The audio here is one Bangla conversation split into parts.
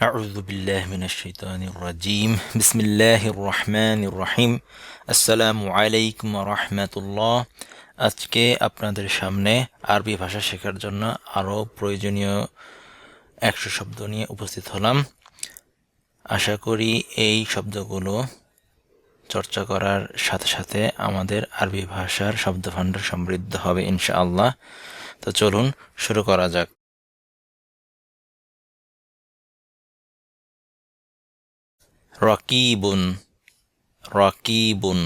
أعوذ بالله من الشيطان الرجيم بسم الله الرحمن الرحيم আসসালামু আলাইকুম রহমতুল্লাহ আজকে আপনাদের সামনে আরবি ভাষা শেখার জন্য আরও প্রয়োজনীয় একশো শব্দ নিয়ে উপস্থিত হলাম আশা করি এই শব্দগুলো চর্চা করার সাথে সাথে আমাদের আরবি ভাষার শব্দভাণ্ডার সমৃদ্ধ হবে ইনশাআল্লাহ তো চলুন শুরু করা যাক রকিবুন রকিবুন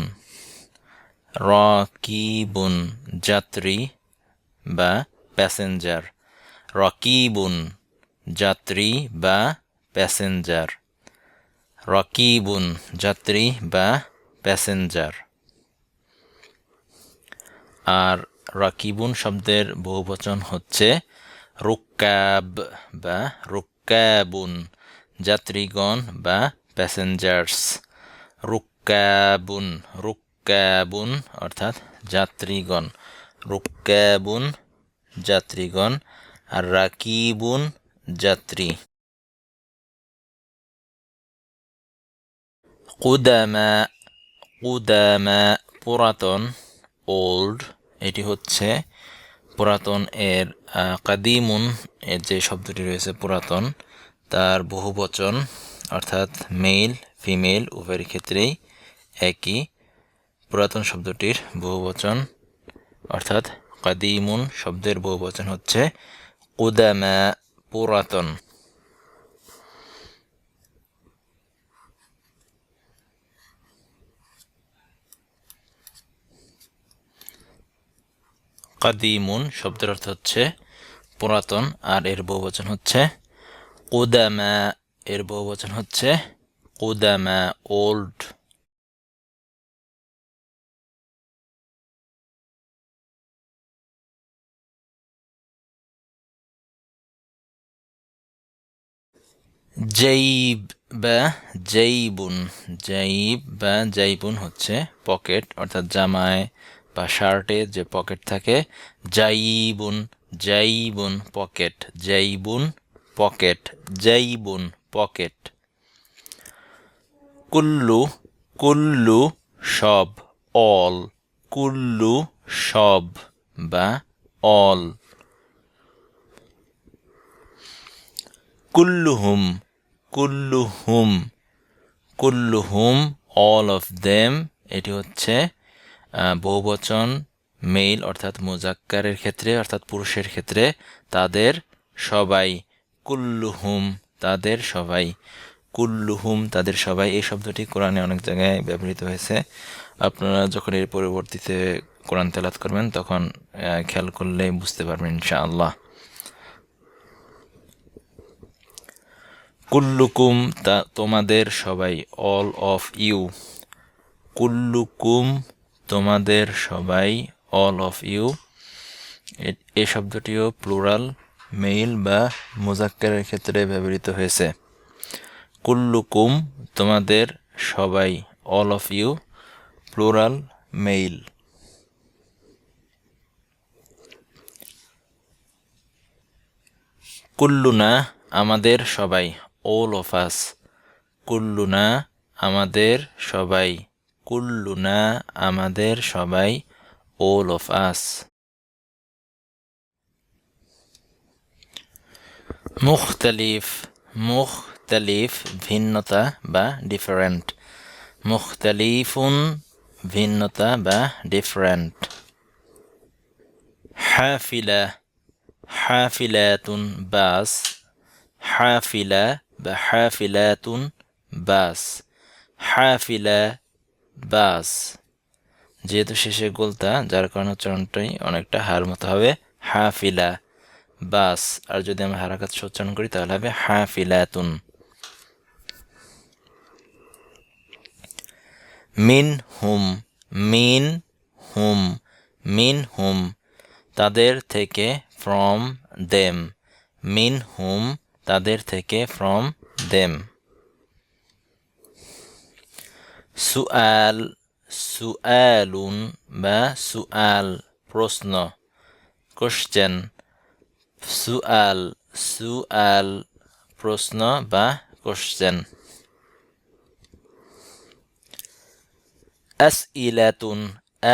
রকিবুন, যাত্রী বা প্যাসেঞ্জার, রকিবুন, যাত্রী বা প্যাসেঞ্জার, রকিবুন, যাত্রী বা প্যাসেঞ্জার। আর রকিবুন শব্দের বহুবচন হচ্ছে রুক্কাব বা রুক্কাবুন, যাত্রীগণ বা প্যাসেঞ্জার্স রুক্কাবুন রুক্কাবুন অর্থাৎ যাত্রীগণ। রুক্কাবুন যাত্রীগণ। আর রাকিবুন যাত্রী। কুদামা কুদামা পুরাতন ওল্ড এটি হচ্ছে পুরাতন এর কাদিমুন, এর যে শব্দটি রয়েছে পুরাতন, তার বহুবচন। অর্থাৎ মেল ফিমেল উভয়ের ক্ষেত্রেই একই পুরাতন শব্দটির বহুবচন। অর্থাৎ কাদিমুন শব্দের বহুবচন হচ্ছে উদামা পুরাতন। কাদিমুন শব্দের অর্থ হচ্ছে পুরাতন, আর এর বহুবচন হচ্ছে উদামা এর বহুবচন হচ্ছে কুদামা, ওল্ড। জৈব বা জৈবুন জৈব বা জৈবুন হচ্ছে পকেট, অর্থাৎ জামায় বা শার্টে যে পকেট থাকে। জাইবুন জাইবুন পকেট জাইবুন পকেট, জাইবুন পকেট কুল্লু কুল্লু সব অল কুল্লু সব, বা অল কুল্লুহুম কুল্লুহুম কুল্লুহুম অল অফ দেম এটি হচ্ছে বহুবচন মেইল অর্থাৎ মোজাক্কারের ক্ষেত্রে, অর্থাৎ পুরুষের ক্ষেত্রে, তাদের সবাই কুল্লুহুম তাদের সবাই, কুল্লুহুম, তাদের সবাই, এই শব্দটি কোরআনে অনেক জায়গায় ব্যবহৃত হয়েছে। আপনারা যখন এর পরবর্তীতে কোরআন তেলাত করবেন, তখন খেয়াল করলে বুঝতে পারবেন ইনশাআল্লাহ। কুল্লুকুম, তা তোমাদের সবাই অল অফ ইউ কুল্লুকুম, তোমাদের সবাই অল অফ ইউ এ শব্দটিও প্লুরাল মেইল বা মুজাক্কারের ক্ষেত্রে ব্যবহৃত হয়েছে। কুল্লুকুম, তোমাদের সবাই all of you plural male কুল্লুনা, আমাদের সবাই অল অফ আস কুল্লুনা, আমাদের সবাই। কুল্লুনা, আমাদের সবাই অল অফ আস মুখতালিফ মুখতালিফ ভিন্নতা বা ডিফারেন্ট মুখতালিফুন ভিন্নতা বা ডিফারেন্ট হাফিলা, হাফিলাতুন বাস। হাফিলা বা হাফিলাতুন বাস। হাফিলা বাস। যেহেতু শেষে গোলতা যার কারণে উচ্চারণটাই অনেকটা হার মতো হবে। হাফিলা। বাস, আর যদি আমি হারাকাত উচ্চারণ করি, তাহলে হবে হাফিলাতুন। মিন হুম মিন হুম মিন হুম তাদের থেকে ফ্রম দেম মিন হুম তাদের থেকে ফ্রম দেম সুআল, সুআলুন বা সুআল, প্রশ্ন। কোশ্চেন সুআল সুআল প্রশ্ন বা কোশ্চেন এস ইলাতুন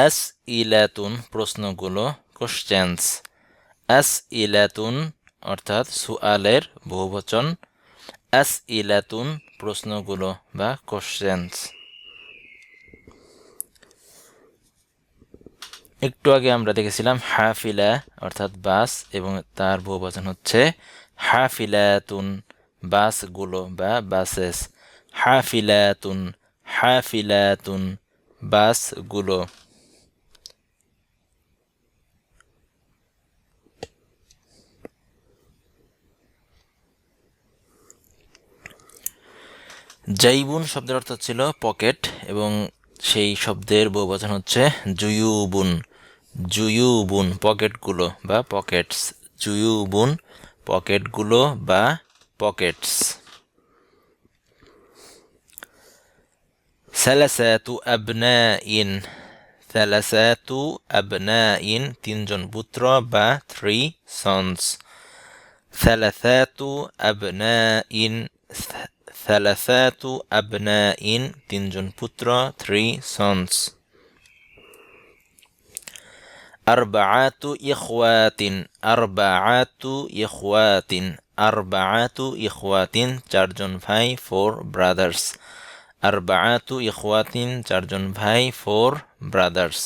এস ইলাতুন প্রশ্নগুলো কোশ্চেন্স এস ইলাতুন অর্থাৎ সুআলের বহুবচন এস ইলাতুন প্রশ্নগুলো বা কোশ্চেন্স একটু আগে আমরা দেখেছিলাম হাফিলা, অর্থাৎ বাস, এবং তার বহুবচন হচ্ছে হাফিলাতুন বাসগুলো বা বাসেস। হাফিলাতুন হাফিলাতুন বাসগুলো। জাইবুন শব্দের অর্থ ছিল পকেট, এবং সেই শব্দের বহুবচন হচ্ছে জুয়ুবুন। জুয়ুবুন পকেটগুলো বা পকেটস। জুয়ুবুন পকেটগুলো বা পকেটস। সালাসাতু আবনাইন। সালাসাতু আবনাইন তিনজন পুত্র বা থ্রি সন্স। সালাসাতু আবনাইন। সালাসাতু আবনাইন তিনজন পুত্র, থ্রি সন্স। আরবাআতু ইখওয়াতিন আরবাআতু ইখওয়াতিন আরবাআতু ইখওয়াতিন চারজন ভাই ফোর ব্রাদার্স আরবাআতু ইখওয়াতিন চারজন ভাই ফোর ব্রাদার্স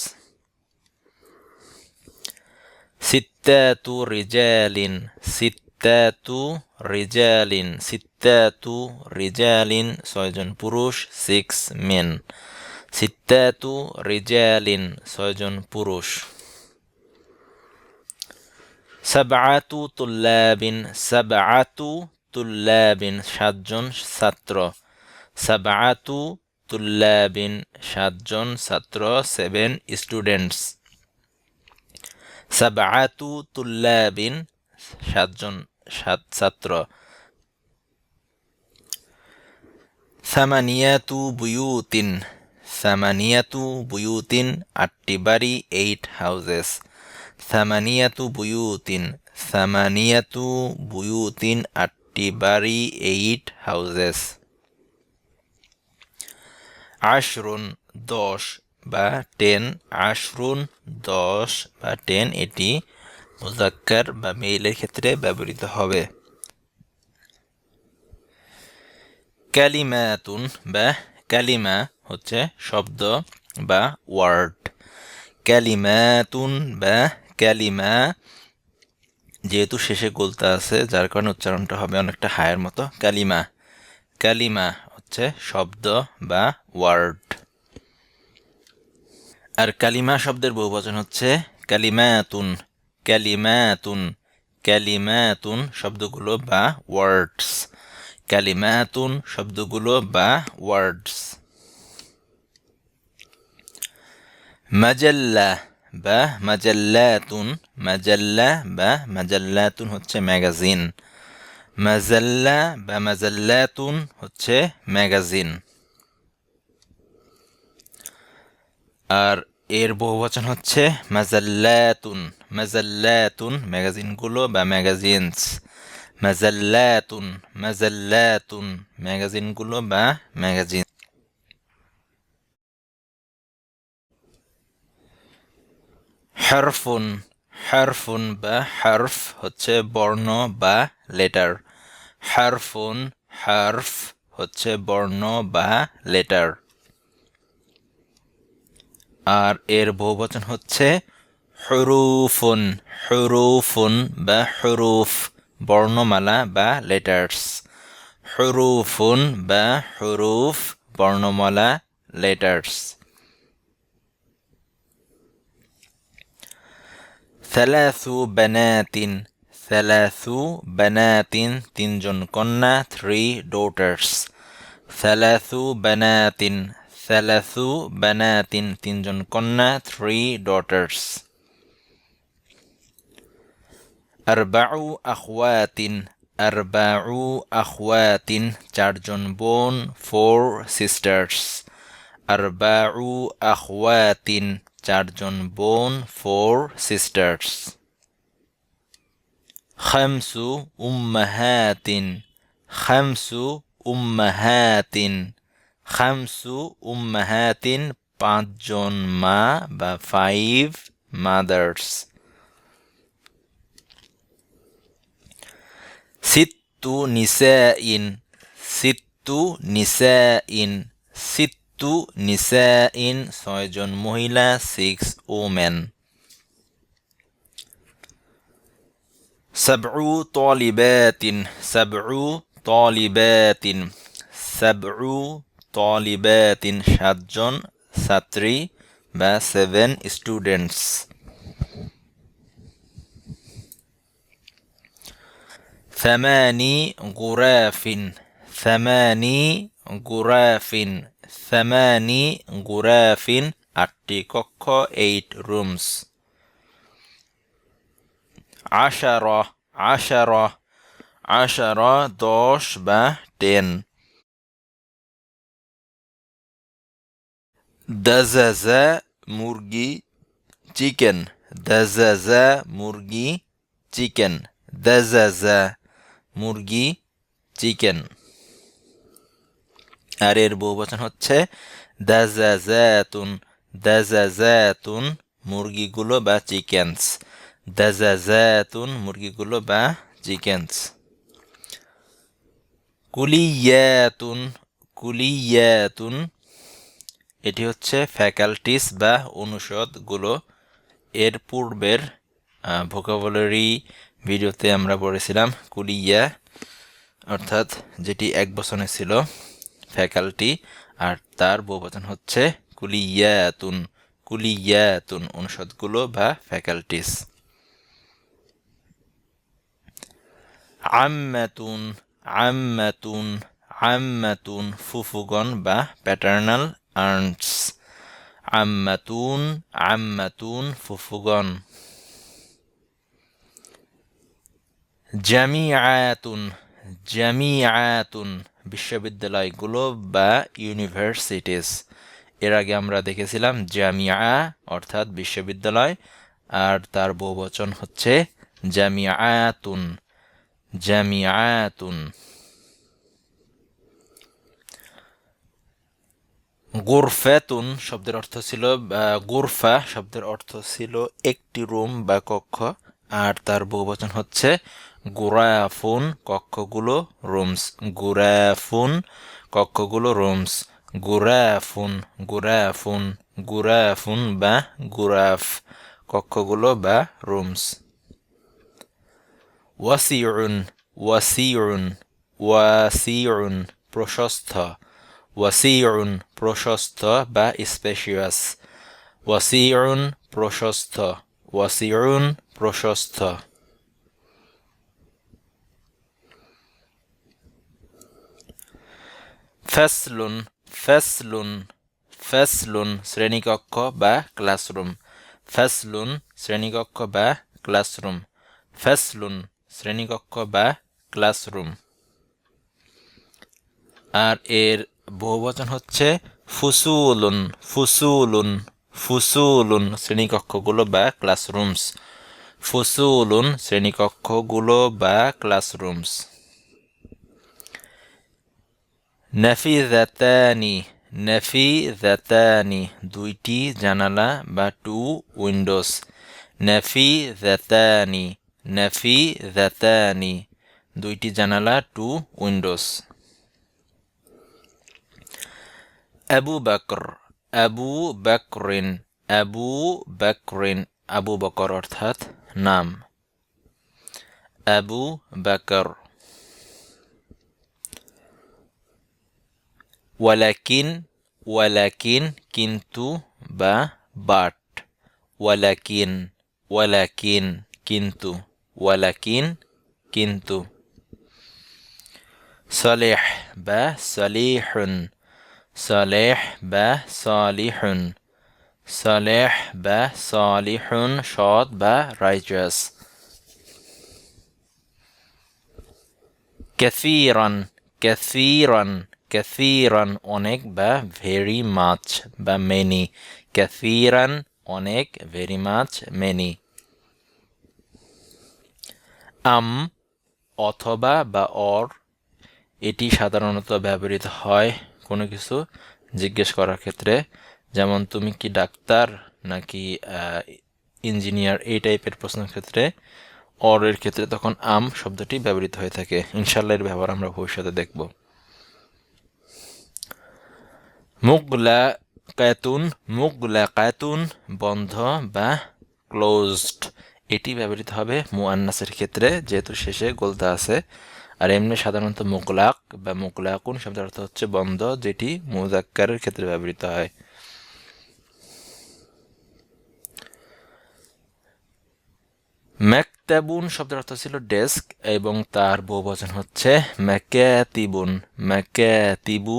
সিত্তাতু রিজালিন সিত্তাতু রিজালিন সিত্তাতু রিজালিন ছয়জন পুরুষ সিক্স মেন সিত্তাতু রিজালিন ছয়জন পুরুষ সাবআতু তুল্লাবিন সাবআতু তুল্লাবিন সাতজন ছাত্র। সাবআতু তুল্লাবিন সাতজন ছাত্র সেভেন স্টুডেন্টস সাবআতু তুল্লাবিন সাতজন সাত ছাত্র। সামানিয়াতু বুয়ুতিন সামানিয়াতু বুয়ুতিন আটটি বাড়ি এইট হাউজেস সামানিয়াতু বুয়ুতিন সামানিয়াতু বুয়ুতিন আটটি বাড়ি এইট হাউজেস আশরুন দশ বা টেন আশরুন দশ বা টেন এটি মুজাক্কার বা মেইলের ক্ষেত্রে ব্যবহৃত হবে। ক্যালিমাতুন বা ক্যালিমা হচ্ছে শব্দ বা ওয়ার্ড ক্যালিমাতুন বা ক্যালিমা যেহেতু শেষে গোলতা আছে, যার কারণে উচ্চারণটা হবে অনেকটা হায়ের মতো। ক্যালিমা। ক্যালিমা হচ্ছে শব্দ বা ওয়ার্ড। আর কালিমা শব্দের বহুবচন হচ্ছে ক্যালিমাতুন। ক্যালিমাতুন। ক্যালিমাতুন শব্দগুলো বা ওয়ার্ডস। ক্যালিমাতুন শব্দগুলো বা ওয়ার্ডস। মাজাল্লা। বা মাজাল্লাতুন, মাজাল্লা বা মাজাল্লাতুন হচ্ছে ম্যাগাজিন। মাজাল্লা বা মাজাল্লাতুন হচ্ছে ম্যাগাজিন। আর এর বহুবচন হচ্ছে মাজাল্লাতুন মাজাল্লাতুন ম্যাগাজিনগুলো বা ম্যাগাজিনস। মাজাল্লাতুন মাজাল্লাতুন ম্যাগাজিনগুলো বা ম্যাগাজিন হারফুন হারফুন বা হারফ হচ্ছে বর্ণ বা লেটার হারফুন, হারফ হচ্ছে বর্ণ বা লেটার আর এর বহুবচন হচ্ছে হরুফুন হরুফুন বা হরুফ, বর্ণমালা বা লেটার্স হরুফুন বা হরুফ, বর্ণমালা letters ثلاث بنات ثلاث بنات تنجن كنا three daughters. ثلاث بنات ثلاث بنات تنجن كنا three daughters. أربع أخوات أربع أخوات تارجن بون four sisters. أربع أخوات চারজন বোন ফোর সিস্টার্স খামসু উম্মাহাতিন খামসু উম্মাহাতিন খামসু উম্মাহাতিন পাঁচজন মা বা ফাইভ মাদার্স সিত্তু নিসাইন সিত্তু নিসাইন, সিত্তু নিসাইন ছয়জন মহিলা সিক্স ওমেন সাবউ তলিবাতিন সাবউ তলিবাতিন সাবউ তলিবাতিন সাতজন ছাত্রী বা সেভেন স্টুডেন্টস ثماني غراف ثماني غراف সামানি গুরাফিন আটটি কক্ষ এইট রুমস আশার আশার আশার দশ বা টেন দাজাজা মুরগি চিকেন। দাজাজা মুরগি চিকেন। দাজাজা মুরগি চিকেন। আর এর বহুবচন হচ্ছে দাজাজাতুন দাজাজাতুন মুরগিগুলো বা চিকেনস দাজাজাতুন মুরগিগুলো বা চিকেনস কুলিয়াতুন কুলিয়াতুন, এটি হচ্ছে ফ্যাকাল্টিস বা অনুষদগুলো। এর পূর্বের ভোকাবুলারি ভিডিওতে আমরা পড়েছিলাম কুলিয়া, অর্থাৎ যেটি এক বছরে ছিল। ফ্যাকাল্টি আর তার বহুবচন হচ্ছে কুলিয়াতুন কুলিয়াতুন অনুষদগুলো বা ফ্যাকাল্টিস আম্মাতুন আম্মাতুন আম্মাতুন ফুফুগণ বা প্যাটার্নাল আর্নস আম্মাতুন আম্মাতুন ফুফুগণ। জামিয়াতুন জামিয়াতুন বিশ্ববিদ্যালয়গুলো বা ইউনিভার্সিটিস। এর আগে আমরা দেখেছিলাম জামিয়া, অর্থাৎ বিশ্ববিদ্যালয়, আর তার বহুবচন হচ্ছে জামিয়াতুন জামিয়াতুন। গোরফাতুন শব্দের অর্থ ছিল গোরফা শব্দের অর্থ ছিল একটি রুম বা কক্ষ, আর তার বহুবচন হচ্ছে গুরাফুন, কক্ষগুলো রুমস, গুরাফুন, কক্ষগুলো রুমস, গুরাফুন গুরাফুন গুরাফুন বা গুরাফ, কক্ষগুলো বা রুমস। ওয়াসিউন ওয়াসিউন ওয়াসিউন, প্রশস্ত। ওয়াসিউন, প্রশস্ত বা স্পেশিয়াস। ওয়াসিউন, প্রশস্ত। ওয়াসিউন, প্রশস্ত। ফেসলুন ফেসলুন ফেসলুন শ্রেণীকক্ষ বা ক্লাসরুম ফেসলুন শ্রেণীকক্ষ বা ক্লাসরুম ফেসলুন শ্রেণীকক্ষ বা ক্লাসরুম আর এর বহুবচন হচ্ছে ফুসুলুন ফুসুলুন ফুসুলুন শ্রেণীকক্ষগুলো বা ক্লাসরুমস ফুসুলুন শ্রেণীকক্ষগুলো বা ক্লাসরুমস নাফিজাতানি নাফিজাতানি দুইটি জানালা বা টু উইন্ডোজ নাফিজাতানি নাফিজাতানি দুইটি জানালা টু উইন্ডোজ আবু বকর, আবু বকরিন আবু বকরিন, আবু বকর অর্থাৎ নাম। আবু বকর। ওয়ালাকিন ওয়ালাকিন কিন্তু বা বাট ওয়ালাকিন ওয়ালাকিন কিন্তু ওয়ালাকিন কিন্তু সলেহ বা সলিহুন সলেহ বা সলিহুন সলেহ বা সলিহুন সৎ বা রাইজাস কাসীরান কাসীরান কাসীরান অনেক বা ভেরি মাছ বা মেনি কাসীরান অনেক ভেরি মাছ মেনি আম অথবা বা অর এটি সাধারণত ব্যবহৃত হয় কোনো কিছু জিজ্ঞেস করার ক্ষেত্রে। যেমন তুমি কি ডাক্তার নাকি ইঞ্জিনিয়ার এই টাইপের প্রশ্নের ক্ষেত্রে। অরের ক্ষেত্রে তখন আম শব্দটি ব্যবহৃত হয়ে থাকে। ইনশাল্লাহ এর ব্যবহার আমরা ভবিষ্যতে দেখব। মুগলা কাতুন মুগলা কাতুন বন্ধ বা ক্লোজড এটি ব্যবহৃত হবে মুআন্নাসের ক্ষেত্রে, যেহেতু শেষে গোলতা আছে। আর এমনি সাধারণত মুগলাক বা মুগলাকুন শব্দের অর্থ হচ্ছে বন্ধ, যেটি মুজাক্কারের ক্ষেত্রে ব্যবহৃত হয়। ম্যাকতাবুন শব্দের অর্থ ছিল ডেস্ক এবং তার বহুবচন হচ্ছে ম্যাকাতিবুন। ম্যাকাতিবু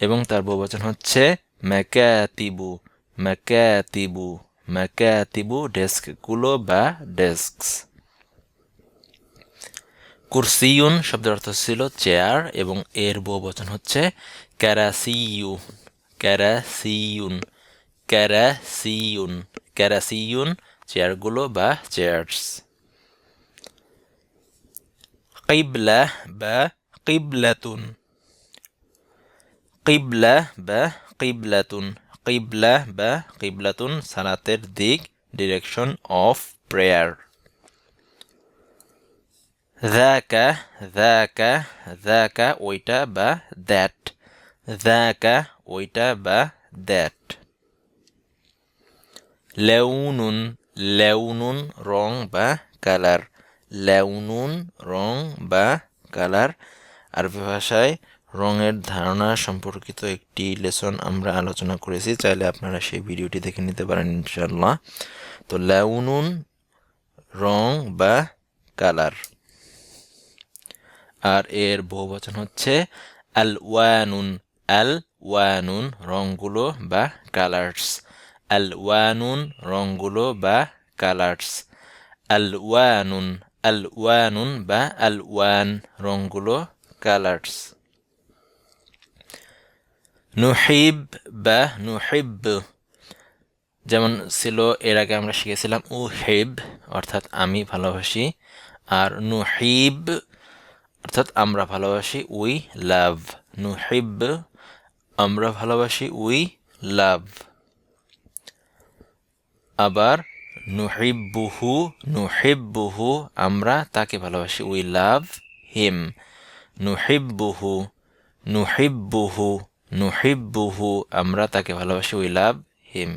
এবং তার বহুবচন হচ্ছে ম্যাকাতিবু ম্যাকাতিবু ম্যাকাতিবু ডেস্কগুলো বা ডেস্কস। কুরসিউন শব্দের অর্থ ছিল চেয়ার এবং এর বহুবচন হচ্ছে ক্যারাসিউ ক্যারাসিউন ক্যারাসিউন ক্যারাসিউন চেয়ারগুলো বা চেয়ার্স। কিবলা বা কিবলাতুন কিবলা বা কিবলাতুন কিবলা বা কিবলাতুন সালাতের দিক ডিরেকশন অফ প্রেয়ার ذاك ذاك ذاك ওইটা বা দ্যাট ذاك ওইটা বা দ্যাট লেউনুন লেউনুন রং বা কালার লেউনুন রং বা কালার আরবি ভাষায় রঙের ধারণা সম্পর্কিত একটি লেসন আমরা আলোচনা করেছি, চাইলে আপনারা সেই ভিডিওটি দেখে নিতে পারেন ইনশাল্লাহ তো লেউনুন, রং বা কালার। আর এর বহুবচন হচ্ছে আল ওয়ানুন আল ওয়ানুন রংগুলো বা কালার্স। আল ওয়ানুন রংগুলো বা কালার্স। আল ওয়ানুন আল ওয়ানুন বা আল ওয়ান রংগুলো, কালার্স। নুহিব বা নুহিব। যেমন ছিল, এর আগে আমরা শিখেছিলাম উ হেব অর্থাৎ আমি ভালোবাসি, আর নুহিব, অর্থাৎ আমরা ভালোবাসি, উই লাভ। নুহিব, আমরা ভালোবাসি, উই লাভ। আবার নুহিব্বুহু নুহিব্বুহু আমরা তাকে ভালোবাসি, উই লাভ হিম। নুহিব্বুহু নুহিব্বুহু নুহিব্বুহু, আমরা তাকে ভালোবাসি উই লাভ হিম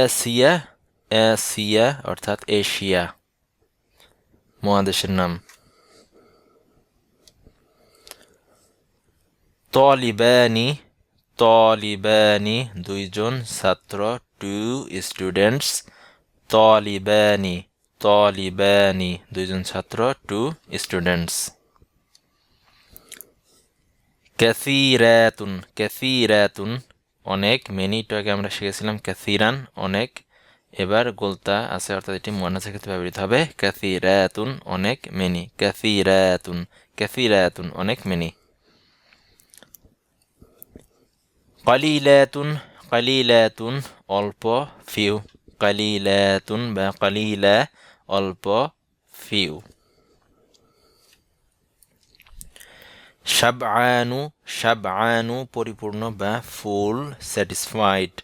এসিয়া এসিয়া অর্থাৎ এশিয়া, মহাদেশের নাম। তলিবানি তলিবানি, দুইজন ছাত্র টু স্টুডেন্টস তলিবানি তলিবানি, দুইজন ছাত্র টু স্টুডেন্টস ক্যাসিরাতুন ক্যাসিরাতুন অনেক মেনি আগে আমরা শিখেছিলাম ক্যাসিরান অনেক। এবার গোলতা আছে, অর্থাৎ এটি মোয়ানাসের ক্ষেত্রে ব্যবহৃত হবে। ক্যাসিরাতুন অনেক মেনি ক্যাসিরাতুন ক্যাসিরাতুন অনেক মেনি কালিলাতুন কালিলাতুন অল্প ফিউ কালিলাতুন বা কালিলা অল্প ফিউ সাবআনু সাবআনু পরিপূর্ণ বা ফুল স্যাটিসফাইড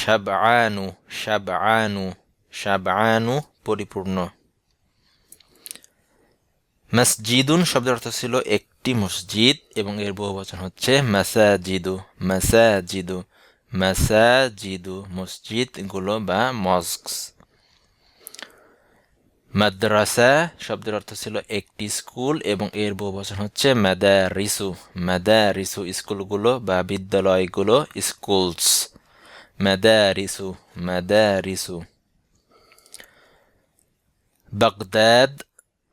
সাবআনু সাবআনু সাবআনু পরিপূর্ণ। মসজিদুন শব্দের অর্থ ছিল একটি মসজিদ এবং এর বহু বচন হচ্ছে মাসাজিদু মাসাজিদু মাসাজিদু মসজিদগুলো বা মস্কস। মাদ্রাসা শব্দের অর্থ ছিল একটি স্কুল এবং এর বহু বচন হচ্ছে রিসু রিসু স্কুলগুলো বা বিদ্যালয়গুলো স্কুলস। রিসু রিসু বাগদাদ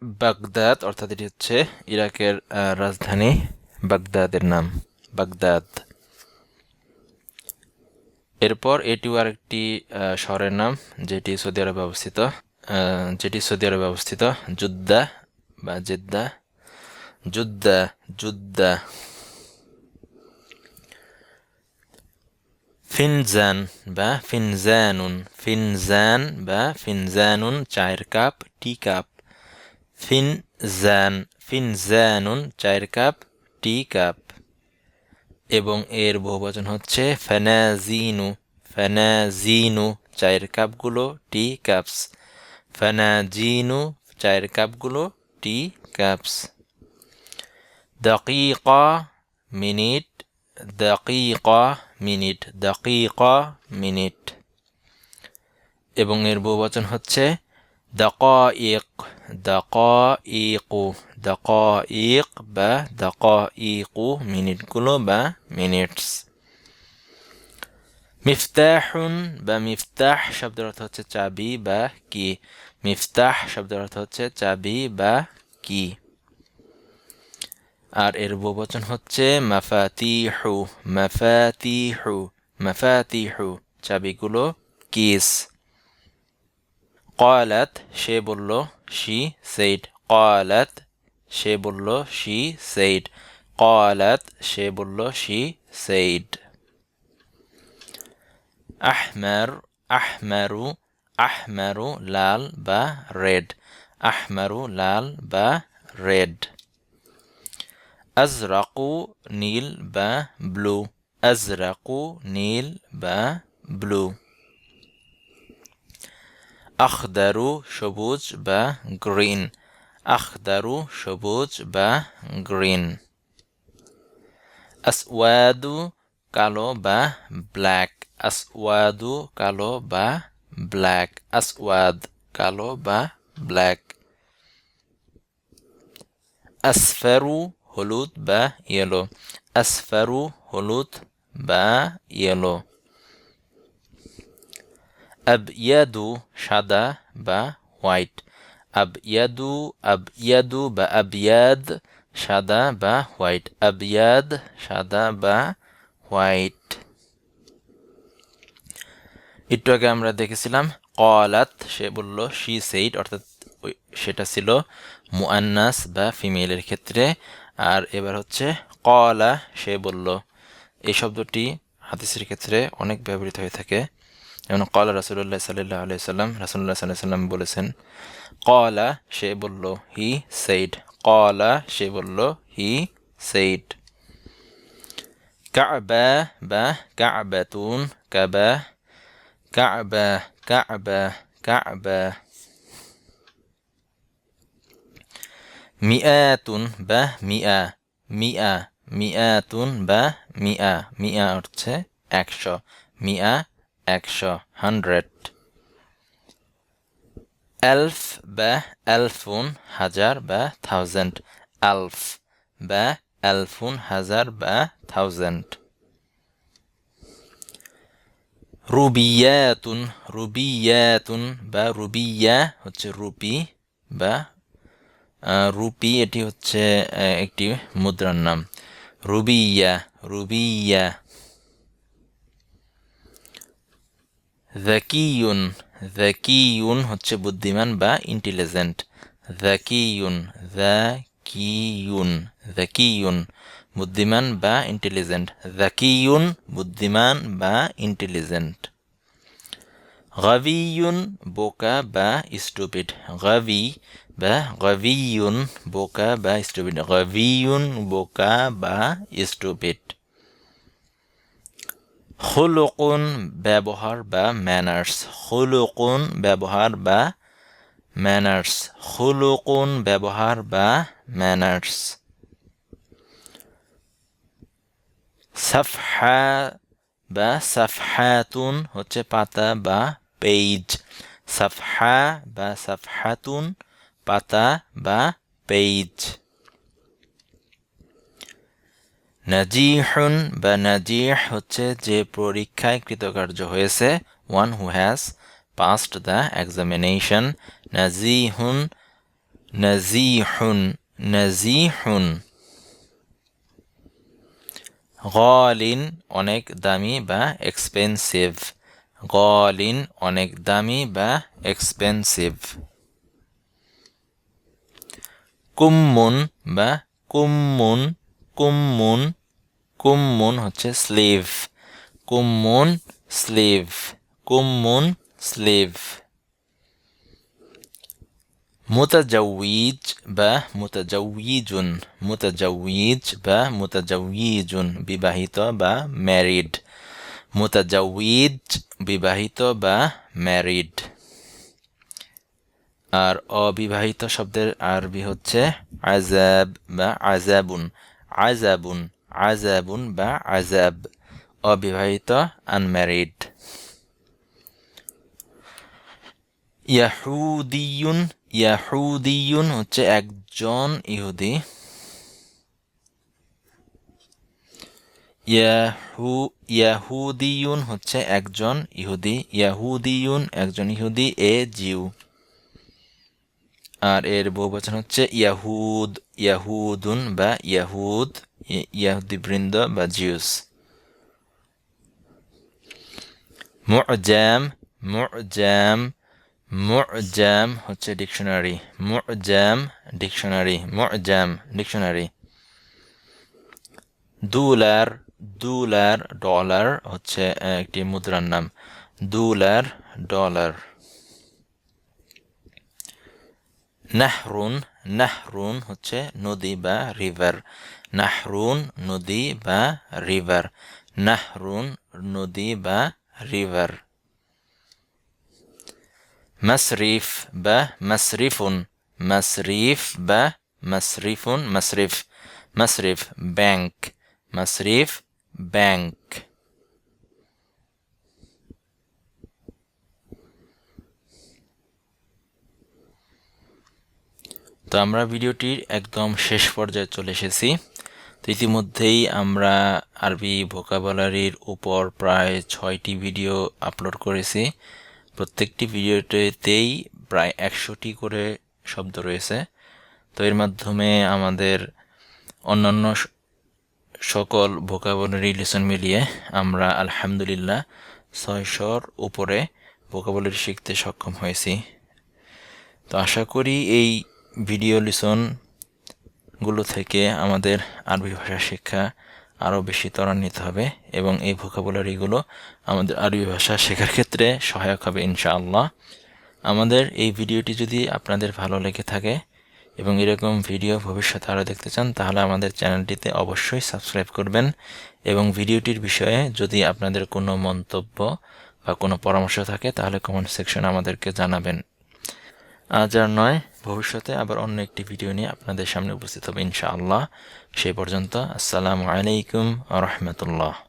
বাগদাদ অর্থাৎ এটি হচ্ছে ইরাকের রাজধানী বাগদাদের নাম, বাগদাদ। এরপর এটিও আরেকটি শহরের নাম যেটি সৌদি আরবে অবস্থিত। যেটি সৌদি আরবে অবস্থিত জুদ্দা বা জেদ্দা। জুদ্দা জুদ্দা ফিনজান বা ফিনজানুন। ফিনজান বা ফিনজানুন, চায়ের কাপ, টি কাপ। ফিনজান, ফিনজানুন, চায়ের কাপ, টি কাপ। এবং এর বহুবচন হচ্ছে ফেনাজিনু। ফেনাজিনু, চায়ের কাপগুলো, টি কাপস। ফেনাজিনু চায়ের কাপগুলো টি কাপস দাকিকা মিনিট দাকিকা মিনিট দাকিকা মিনিট এবং এর বহুবচন হচ্ছে দাকাইক দাকাইকু দাকাইক বা দাকাইকু মিনিটগুলো বা মিনিটস মিফতাহুন বা মিফতাহ শব্দের অর্থ হচ্ছে চাবি বা কি? মিফতাহ শব্দের অর্থ হচ্ছে চাবি বা কি? আর এর বহুবচন হচ্ছে মাফাতিহু মাফাতিহু মাফাতিহু। চাবিগুলো কিস। কয়ালাত সে বলল, শি সেইট কয়ালাত সে বলল, শি সেইট কয়ালাত সে বলল, শি সেইট আহমার আহমারু আহমারু লাল বা রেড আহমারু লাল বা রেড আজরাকু নীল বা ব্লু আজরাকু নীল বা ব্লু আখদারু সবুজ বা গ্রিন আখদারু সবুজ বা গ্রিন আসওয়াদু কালো বা ব্ল্যাক আসওয়াদু কালো বা ব্ল্যাক আসওয়াদ কালো বা ব্ল্যাক আসফারু হলুদ বা ইয়েলো আসফারু হলুদ বা ইয়েলো আবয়াদু সাদা বা হোয়াইট আবয়াদু আবয়াদু বা আবিয়াদ সাদা বা হোয়াইট আবিয়াদ সাদা বা হোয়াইট একটু আগে আমরা দেখেছিলাম, কলাত, সে বলল শি সেইট অর্থাৎ সেটা ছিল মুআন্নাস বা ফিমেলের ক্ষেত্রে। আর এবার হচ্ছে কলা, সে বলল, এই শব্দটি হাদিসের ক্ষেত্রে অনেক ব্যবহৃত হয়ে থাকে। যেমন কলা রাসুল্লাহ সাল্লাহ আলিয়া সাল্লাম রাসুল্লাহ সাল্লাহ সাল্লাম বলেছেন, কলা সে বলল, হি সেইড কলা, সে বলল, হি সেইড কাবা বা কাবাতুন, কাবা কাবা কাবা কাবা মিয়াতুন বা মিয়া মিয়া মিয়াতুন বা মিয়া মিয়া হচ্ছে একশো মিয়া একশো হান্ড্রেড এলফ বা এলফুন হাজার বা থাউজেন্ড আলফ বা এলফুন হাজার বা থাউজেন্ড রুবিয়াতুন রুবিয়াতুন বা রুবিয়া হচ্ছে রুপি বা রুপি এটি হচ্ছে একটি মুদ্রার নাম। রুবিয়া রুবিয়া। জাকিউন জাকিউন হচ্ছে বুদ্ধিমান বা ইন্টেলিজেন্ট জাকিউন জাকিউন জাকিউন বুদ্ধিমান বা ইন্টেলিজেন্ট জাকিউন বুদ্ধিমান বা ইন্টেলিজেন্ট গাভিউন বোকা বা স্টুপিড গাভি বা গাভিউন বোকা বা স্টুপিড গাভিউন বোকা বা স্টুপিড হলুকুন ব্যবহার বা ম্যানার্স হলুকুন ব্যবহার বা ম্যানার্স হলুকুন ব্যবহার বা ম্যানার্স সাফহা বা সাফহাতুন হচ্ছে পাতা বা পেজ সাফহা বা সাফহাতুন পাতা বা পেজ নাজিহুন বা নাজিহ হচ্ছে যে পরীক্ষায় কৃতকার্য হয়েছে one who has passed the examination নাজিহুন নাজিহুন নাজিহুন। গলিন অনেক দামি বা এক্সপেন্সিভ গলিন অনেক দামি বা এক্সপেন্সিভ কুম্মুন বা কুম্মুন কুম্মুন কুম্মুন হচ্ছে স্লিভ কুম্মুন স্লিভ কুম্মুন স্লিভ মুতাজাউইজ বা মুতাজাউইজুন মুতাজাউইজ বা মুতাজাউইজুন বিবাহিত বা ম্যারিড মুতাজাউইজ বিবাহিত বা ম্যারিড আর অবিবাহিত শব্দের আরবি হচ্ছে আজাব বা আজাবুন আজাবুন আজাবুন বা আজাব অবিবাহিত আনম্যারিড ইয়াহুদিয়ুন ইয়াহুদিয়ুন হচ্ছে একজন ইহুদি। ইয়াহু ইয়াহুদিয়ুন হচ্ছে একজন ইহুদি। ইয়াহুদিয়ুন একজন ইহুদি, এ জিউ। আর এর বহুবচন হচ্ছে ইয়াহুদ, ইয়াহুদুন বা ইয়াহুদ ইয়াহুদি বৃন্দ বা জিউস। মুজাম মুজাম মুজাম হচ্ছে ডিকশনারি মুজাম ডিকশনারি মুজাম ডিকশনারি দুলার দুলার ডলার হচ্ছে একটি মুদ্রার নাম। দুলার ডলার নাহরুন নাহরুন হচ্ছে নদী বা রিভার নাহরুন, নদী বা রিভার নাহরুন, নদী বা রিভার মাসরিফ বা মাসরিফুন মাসরিফ বা মাসরিফুন মাসরিফ মাসরিফ ব্যাংক মাসরিফ ব্যাংক তো আমরা ভিডিওটির একদম শেষ পর্যায়ে চলে এসেছি। তো ইতিমধ্যেই আমরা আরবি ভোকাবুলারির উপর প্রায় ছয়টি ভিডিও আপলোড করেছি। প্রত্যেকটি ভিডিওতেই প্রায় একশোটি করে শব্দ রয়েছে। তো এর মাধ্যমে আমাদের অন্যান্য সকল ভোকাবুলারি লেসন মিলিয়ে আমরা আলহামদুলিল্লাহ ছয়শোর উপরে ভোকাবুলারি শিখতে সক্ষম হয়েছি। তো আশা করি এই ভিডিও লিসনগুলো থেকে আমাদের আরবি ভাষা শিক্ষা আরও বেশি ত্বরান্বিত হবে এবং এই ভোকাবুলারিগুলো আমাদের আরবি ভাষা শেখার ক্ষেত্রে সহায়ক হবে ইনশাআল্লাহ। আমাদের এই ভিডিওটি যদি আপনাদের ভালো লেগে থাকে এবং এরকম ভিডিও ভবিষ্যতে আরও দেখতে চান, তাহলে আমাদের চ্যানেলটিতে অবশ্যই সাবস্ক্রাইব করবেন এবং ভিডিওটির বিষয়ে যদি আপনাদের কোনো মন্তব্য বা কোনো পরামর্শ থাকে, তাহলে কমেন্ট সেকশনে আমাদেরকে জানাবেন। আজ আর নয় ভবিষ্যতে আবার অন্য একটি ভিডিও নিয়ে আপনাদের সামনে উপস্থিত হবে ইনশাআল্লাহ। সেই পর্যন্ত আসসালামু আলাইকুম রহমতুল্লাহ।